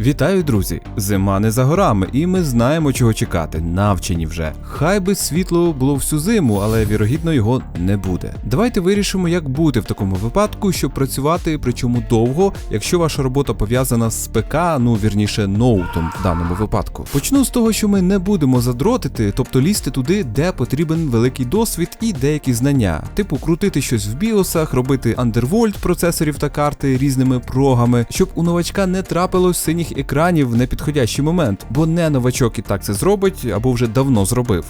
Вітаю, друзі! Зима не за горами, і ми знаємо, чого чекати. Навчені вже. Хай би світло було всю зиму, але вірогідно його не буде. Давайте вирішимо, як бути в такому випадку, щоб працювати, причому довго, якщо ваша робота пов'язана з ПК, ну вірніше, ноутом в даному випадку. Почну з того, що ми не будемо задротити, тобто лізти туди, де потрібен великий досвід і деякі знання, типу крутити щось в біосах, робити андервольт процесорів та карти різними прогами, щоб у новачка не трапилось синіх екранів в непідходящий момент, бо не новачок і так це зробить або вже давно зробив.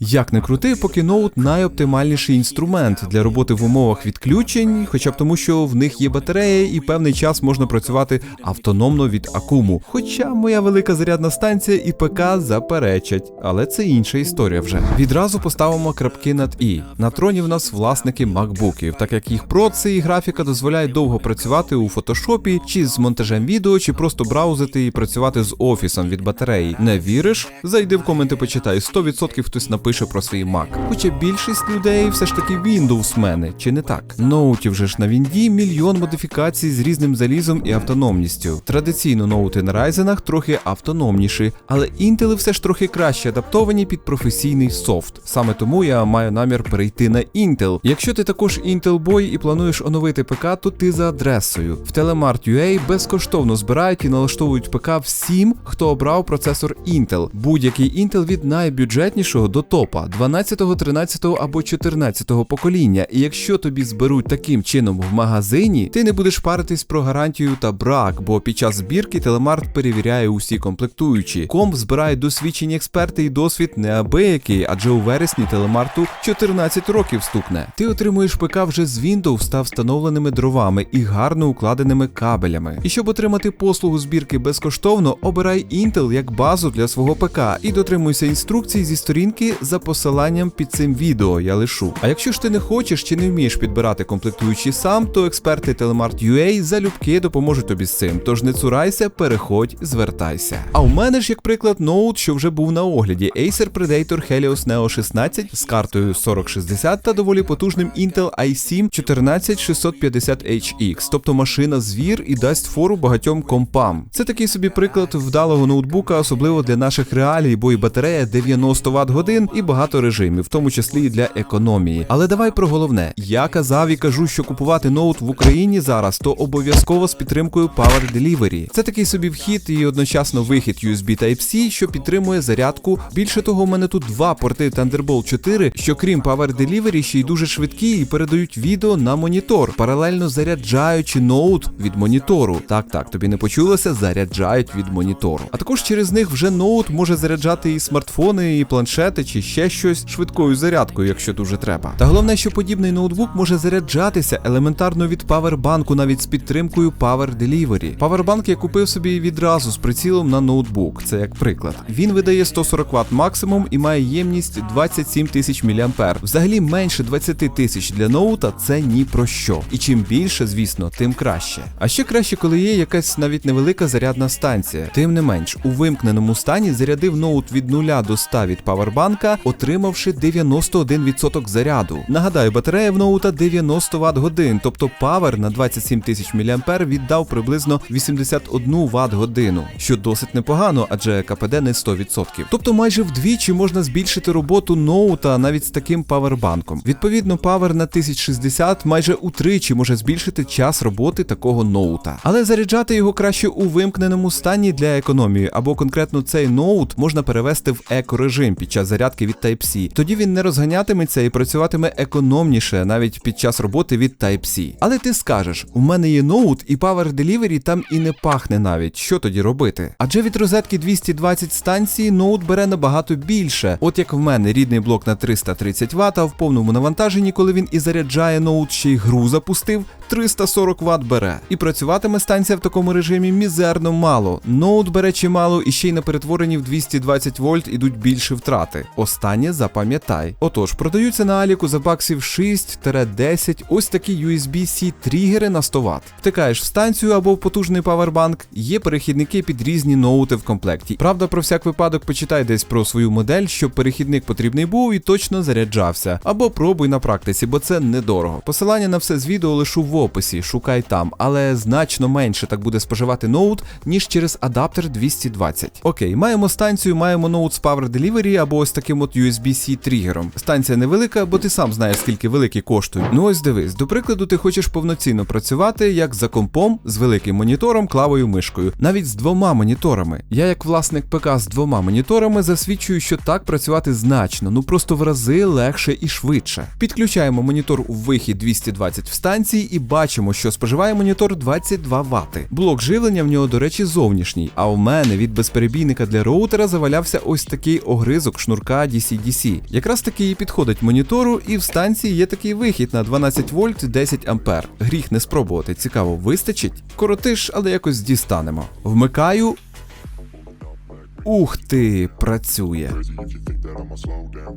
Як не крути, поки ноут найоптимальніший інструмент для роботи в умовах відключень, хоча б тому, що в них є батарея і певний час можна працювати автономно від акуму. Хоча моя велика зарядна станція і ПК заперечать, але це інша історія вже. Відразу поставимо крапки над і. На троні в нас власники макбуків, так як їх проци і графіка дозволяють довго працювати у фотошопі, чи з монтажем відео, чи просто браузити і працювати з офісом від батареї. Не віриш? Зайди в коменти, почитай. 100% хтось напише про свій Mac. Хоча більшість людей все ж таки Windows мене, чи не так? Ноутів же ж на Вінді мільйон модифікацій з різним залізом і автономністю. Традиційно ноути на Ryzen трохи автономніші, але Intel все ж трохи краще адаптовані під професійний софт. Саме тому я маю намір перейти на Intel. Якщо ти також Intel Boy і плануєш оновити ПК, то ти за адресою. В Telemart.ua безкоштовно збирають і налаштовують ПК всім, хто обрав процесор Intel. Будь-який Intel від найбюджетнішого до топа 12, 13 або 14 покоління. І якщо тобі зберуть таким чином в магазині, ти не будеш паритись про гарантію та брак, бо під час збірки Телемарт перевіряє усі комплектуючі. Комп збирає досвідчені експерти і досвід неабиякий, адже у вересні телемарту 14 років стукне. Ти отримуєш ПК вже з Windows та встановленими дровами і гарно укладеними кабелями. І щоб отримати послугу збірки безкоштовно, обирай Intel як базу для свого ПК і дотримуйся інструкцій зі сторінки за посиланням під цим відео я лишу. А якщо ж ти не хочеш чи не вмієш підбирати комплектуючі сам, то експерти Telemart.ua залюбки допоможуть тобі з цим. Тож не цурайся, переходь, звертайся. А у мене ж, як приклад, ноут, що вже був на огляді Acer Predator Helios Neo 16 з картою 4060 та доволі потужним Intel i7 14650HX, тобто машина звір і дасть фору багатьом компам. Це такий собі приклад вдалого ноутбука, особливо для наших реалій, бо і батарея 90 Вт годин і багато режимів, в тому числі і для економії. Але давай про головне. Я казав і кажу, що купувати ноут в Україні зараз то обов'язково з підтримкою Power Delivery. Це такий собі вхід і одночасно вихід USB Type-C, що підтримує зарядку. Більше того, у мене тут два порти Thunderbolt 4, що крім Power Delivery ще й дуже швидкі і передають відео на монітор, паралельно заряджаючи ноут від монітору. Так, так, тобі не почулося, заряджають від монітору. А також через них вже ноут може заряджати і смартфони, і планшети, чи ще щось швидкою зарядкою, якщо дуже треба. Та головне, що подібний ноутбук може заряджатися елементарно від павербанку, навіть з підтримкою Power Delivery. Павербанк я купив собі відразу з прицілом на ноутбук. Це як приклад. Він видає 140 Вт максимум і має ємність 27 тисяч мА. Взагалі менше 20 тисяч для ноута це ні про що. І чим більше, звісно, тим краще. А ще краще, коли є якась навіть невелика зарядна станція. Тим не менш, у вимкненому стані зарядив ноут від 0 до 100 від павербанка, отримавши 91% заряду. Нагадаю, батарея в ноута 90 Вт годин, тобто павер на 27 тисяч мА віддав приблизно 81 Вт годину, що досить непогано, адже КПД не 100%. Тобто майже вдвічі можна збільшити роботу ноута навіть з таким павербанком. Відповідно, павер на 1060 майже утричі може збільшити час роботи такого ноута. Але заряджати його краще у вимкненому стані для економії, або конкретно цей ноут можна перевести в еко-режим під час зарядки від Type-C. Тоді він не розганятиметься і працюватиме економніше навіть під час роботи від Type-C. Але ти скажеш, у мене є ноут і Power Delivery там і не пахне навіть. Що тоді робити? Адже від розетки 220 станцій ноут бере набагато більше. От як в мене рідний блок на 330 Вт, а в повному навантаженні, коли він і заряджає ноут, ще й гру запустив, 340 Вт бере. І працюватиме станція в такому режимі мізерно мало. Ноут бере чимало і ще й на перетворенні в 220 вольт ідуть більше втрати. Останнє запам'ятай. Отож, продаються на Аліку за баксів 6-10 ось такі USB-C тригери на 100 Вт. Втикаєш в станцію або в потужний павербанк, є перехідники під різні ноути в комплекті. Правда, про всяк випадок почитай десь про свою модель, щоб перехідник потрібний був і точно заряджався. Або пробуй на практиці, бо це недорого. Посилання на все з відео лишу в описі, шукай там, але значно менше так буде споживати ноут, ніж через адаптер 220. Окей, маємо станцію, маємо ноут з Power Delivery або ось таким от USB-C тригером. Станція невелика, бо ти сам знаєш, скільки великі коштують. Ну ось дивись, до прикладу, ти хочеш повноцінно працювати як за компом з великим монітором, клавою, мишкою, навіть з двома моніторами. Я, як власник ПК з двома моніторами, засвідчую, що так працювати значно, ну просто в рази легше і швидше. Підключаємо монітор у вихід 220 в станції і бачимо, що споживає монітор 22 Вт. Блок живлення в нього, до речі, зовнішній. А у мене від безперебійника для роутера завалявся ось такий огризок шнурка DC-DC. Якраз таки і підходить монітору, і в станції є такий вихід на 12 вольт 10 ампер. Гріх не спробувати. Цікаво, вистачить? Коротиш, але якось дістанемо. Вмикаю. Ух ти, працює.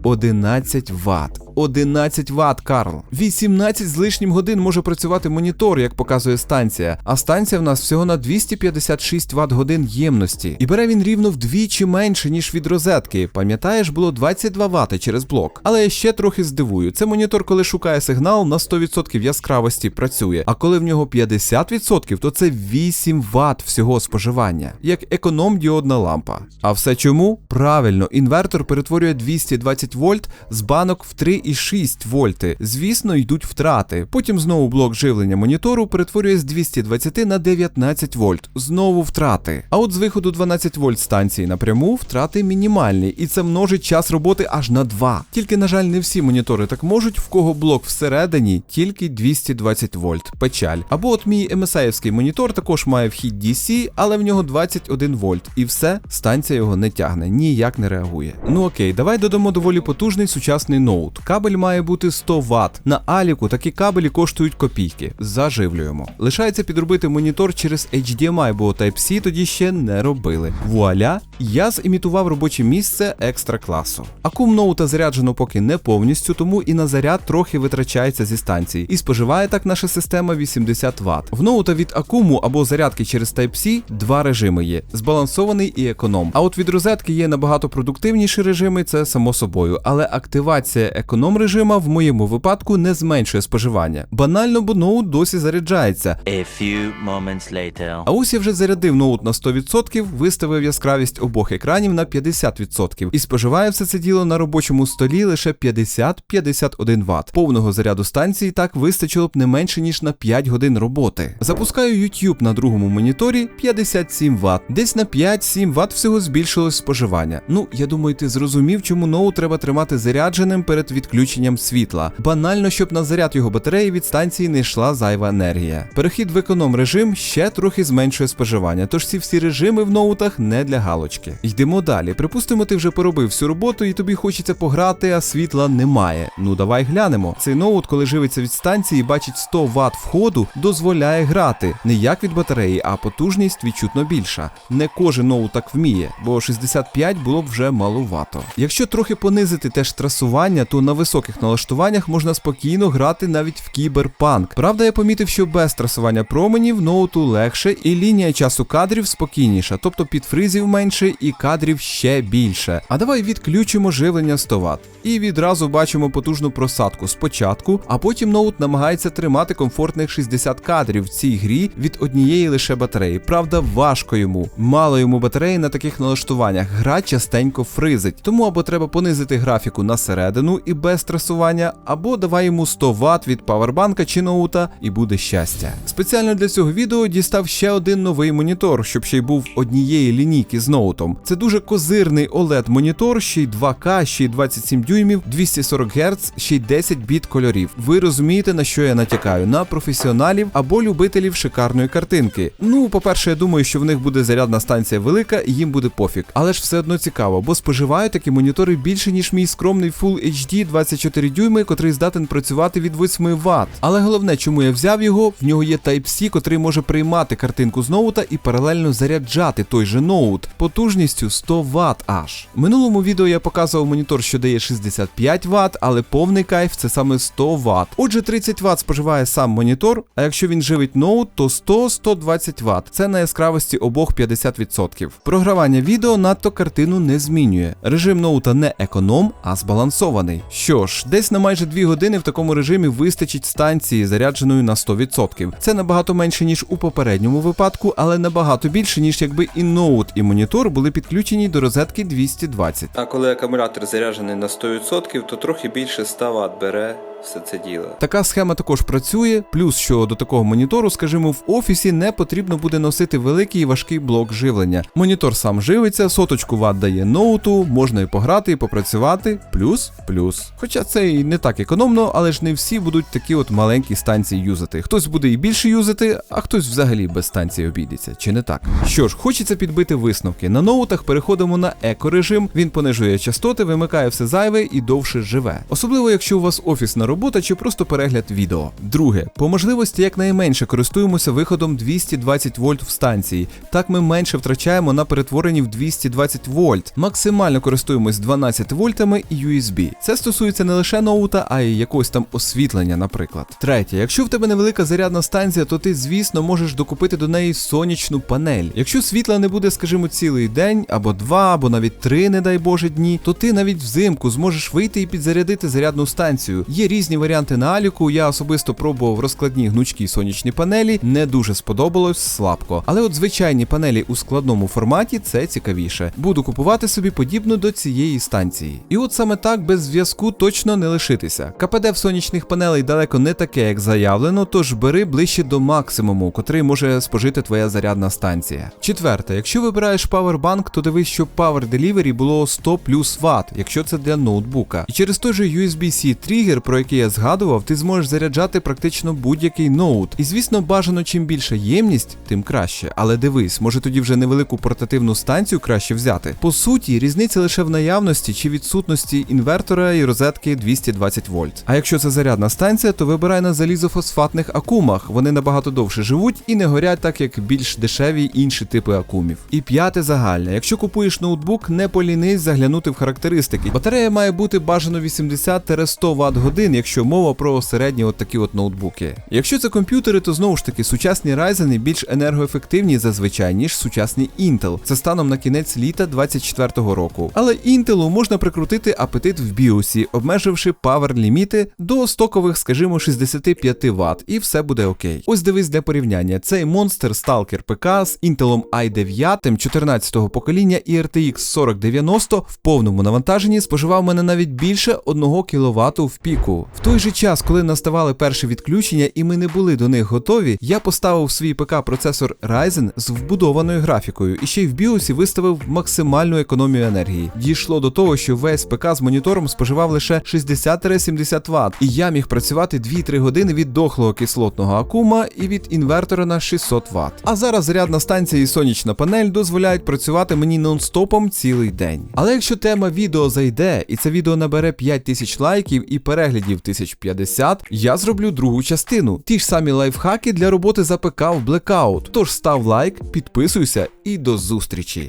11 Вт. 11 Вт, Карл. 18 з лишнім годин може працювати монітор, як показує станція. А станція в нас всього на 256 Вт годин ємності. І бере він рівно вдвічі менше, ніж від розетки. Пам'ятаєш, було 22 Вт через блок. Але я ще трохи здивую. Це монітор, коли шукає сигнал на 100% яскравості, працює. А коли в нього 50%, то це 8 Вт всього споживання, як економ діодна лампа. А все чому? Правильно, інвертор перетворює 220 вольт з банок в 3,6 вольти. Звісно, йдуть втрати. Потім знову блок живлення монітору перетворює з 220 на 19 вольт. Знову втрати. А от з виходу 12 вольт станції напряму втрати мінімальні, і це множить час роботи аж на 2. Тільки, на жаль, не всі монітори так можуть, в кого блок всередині тільки 220 вольт. Печаль. Або от мій MSI-івський монітор також має вхід DC, але в нього 21 вольт. І все, станція його не тягне, ніяк не реагує. Ну окей, давай додамо доволі потужний сучасний ноут. Кабель має бути 100 Вт. На Аліку такі кабелі коштують копійки. Заживлюємо. Лишається підробити монітор через HDMI, бо Type-C тоді ще не робили. Вуаля, я зімітував робоче місце екстра класу. Акум ноута заряджено поки не повністю, тому і на заряд трохи витрачається зі станції. І споживає так наша система 80 Вт. В ноута від акуму або зарядки через Type-C два режими є: збалансований і економ. А от від розетки є набагато продуктивніші режими, це само собою. Але активація економ режима в моєму випадку не зменшує споживання. Банально, бо ноут досі заряджається. A few moments later. А ось я вже зарядив ноут на 100%, виставив яскравість обох екранів на 50% і споживає все це діло на робочому столі лише 50-51 Вт. Повного заряду станції так вистачило б не менше ніж на 5 годин роботи. Запускаю YouTube на другому моніторі 57 Вт. Десь на 5-7 Вт всього збільшилось споживання. Ну, я думаю, ти зрозумів, чому ноут треба тримати зарядженим перед відключенням світла. Банально, щоб на заряд його батареї від станції не йшла зайва енергія. Перехід в економ режим ще трохи зменшує споживання, тож ці всі режими в ноутах не для галочки. Йдемо далі. Припустимо, ти вже поробив всю роботу і тобі хочеться пограти, а світла немає. Ну давай глянемо. Цей ноут, коли живиться від станції, бачить 100 Вт входу, дозволяє грати. Не як від батареї, а потужність відчутно більша. Не кожен ноут так вміє, бо 65 було б вже малувато. Якщо трохи понизити теж трасування, то на високих налаштуваннях можна спокійно грати навіть в кіберпанк. Правда, я помітив, що без трасування променів ноуту легше і лінія часу кадрів спокійніша, тобто підфризів менше і кадрів ще більше. А давай відключимо живлення 100 Вт. І відразу бачимо потужну просадку спочатку, а потім ноут намагається тримати комфортних 60 кадрів в цій грі від однієї лише батареї. Правда, важко йому. Мало йому батареї на таких налаштуваннях. Гра частенько фризить. Тому або треба понизити графіку на середину і без стресування, або давай йому 100 Вт від павербанка чи ноута, і буде щастя. Спеціально для цього відео дістав ще один новий монітор, щоб ще й був однієї лінійки з ноутом. Це дуже козирний oled монітор, ще й 2К, ще й 27 дюймів, 240 Гц, ще й 10 біт кольорів. Ви розумієте, на що я натякаю? На професіоналів або любителів шикарної картинки. Ну, по-перше, я думаю, що в них буде зарядна станція велика, і їм буде буде пофіг. Але ж все одно цікаво, бо споживають такі монітори більше, ніж мій скромний Full HD 24 дюйми, котрий здатен працювати від 8 Вт. Але головне, чому я взяв його, в нього є Type-C, котрий може приймати картинку з ноута і паралельно заряджати той же ноут потужністю 100 Вт аж. В минулому відео я показував монітор, що дає 65 Вт, але повний кайф це саме 100 Вт. Отже, 30 Вт споживає сам монітор, а якщо він живить ноут, то 100-120 Вт. Це на яскравості обох 50%. Програвання відео надто картину не змінює. Режим ноута не економ, а збалансований. Що ж, десь на майже 2 години в такому режимі вистачить станції, зарядженої на 100%. Це набагато менше, ніж у попередньому випадку, але набагато більше, ніж якби і ноут, і монітор були підключені до розетки 220. А коли акумулятор заряджений на 100%, то трохи більше 100 Вт бере все це діло. Така схема також працює. Плюс, що до такого монітору, скажімо, в офісі не потрібно буде носити великий і важкий блок живлення. Монітор сам живиться, соточку ват дає ноуту, можна і пограти, і попрацювати. Плюс, плюс. Хоча це і не так економно, але ж не всі будуть такі от маленькі станції юзати. Хтось буде і більше юзати, а хтось взагалі без станції обійдеться, чи не так? Що ж, хочеться підбити висновки. На ноутах переходимо на еко-режим. Він понижує частоти, вимикає все зайве і довше живе. Особливо, якщо у вас офісна робота чи просто перегляд відео. Друге, по можливості якнайменше користуємося виходом 220 вольт в станції. Так ми менше втрачаємо на перетворенні в 220 вольт. Максимально користуємось 12 вольтами і USB. Це стосується не лише ноута, а й якогось там освітлення, наприклад. Третє, якщо в тебе невелика зарядна станція, то ти, звісно, можеш докупити до неї сонячну панель. Якщо світла не буде, скажімо, цілий день, або два, або навіть три, не дай Боже, дні, то ти навіть взимку зможеш вийти і підзарядити зарядну станцію. Є різні варіанти на Аліку. Я особисто пробував розкладні гнучкі сонячні панелі, не дуже сподобалось слабко. Але от звичайні панелі у складному форматі це цікавіше. Буду купувати собі подібну до цієї станції. І от саме так без зв'язку точно не лишитися. КПД в сонячних панелей далеко не таке, як заявлено, тож бери ближче до максимуму, котрий може спожити твоя зарядна станція. Четверте, якщо вибираєш павербанк, то дивись, щоб Power Delivery було 100 плюс Вт, якщо це для ноутбука. І через той же USB-C тригер, про який я згадував, ти зможеш заряджати практично будь-який ноут. І звісно, бажано чим більша ємність, тим краще. Але дивись, може тоді вже невелику портативну станцію краще взяти. По суті, різниця лише в наявності чи відсутності інвертора і розетки 220 вольт. А якщо це зарядна станція, то вибирай на залізофосфатних акумах. Вони набагато довше живуть і не горять так, як більш дешеві інші типи акумів. І п'яте загальне. Якщо купуєш ноутбук, не полінись заглянути в характеристики. Батарея має бути бажано 80-100 Вт годин, якщо мова про середні от такі от ноутбуки. Якщо це комп'ютери, то знову ж таки сучасні Ryzen більш енергоефективні зазвичай, ніж сучасні Intel. Це станом на кінець літа 24-го року. Але Intel можна прикрутити апетит в BIOS, обмеживши power ліміти до стокових, скажімо, 65 Вт, і все буде окей. Ось дивись для порівняння. Цей монстр Stalker ПК з Intel i9 14-го покоління і RTX 4090 в повному навантаженні споживав мене навіть більше 1 кВт в піку. В той же час, коли наставали перші відключення і ми не були до них готові, я поставив свій ПК процесор Ryzen з вбудованою графікою і ще й в BIOS виставив максимальну економію енергії. Дійшло до того, що весь ПК з монітором споживав лише 60-70 Вт, і я міг працювати 2-3 години від дохлого кислотного акума і від інвертора на 600 Вт. А зараз зарядна станція і сонячна панель дозволяють працювати мені нон-стопом цілий день. Але якщо тема відео зайде і це відео набере 5000 лайків і переглядів 1050, я зроблю другу частину. Ті ж самі лайфхаки для роботи за ПК в Blackout. Тож став лайк, підписуйся і до зустрічі.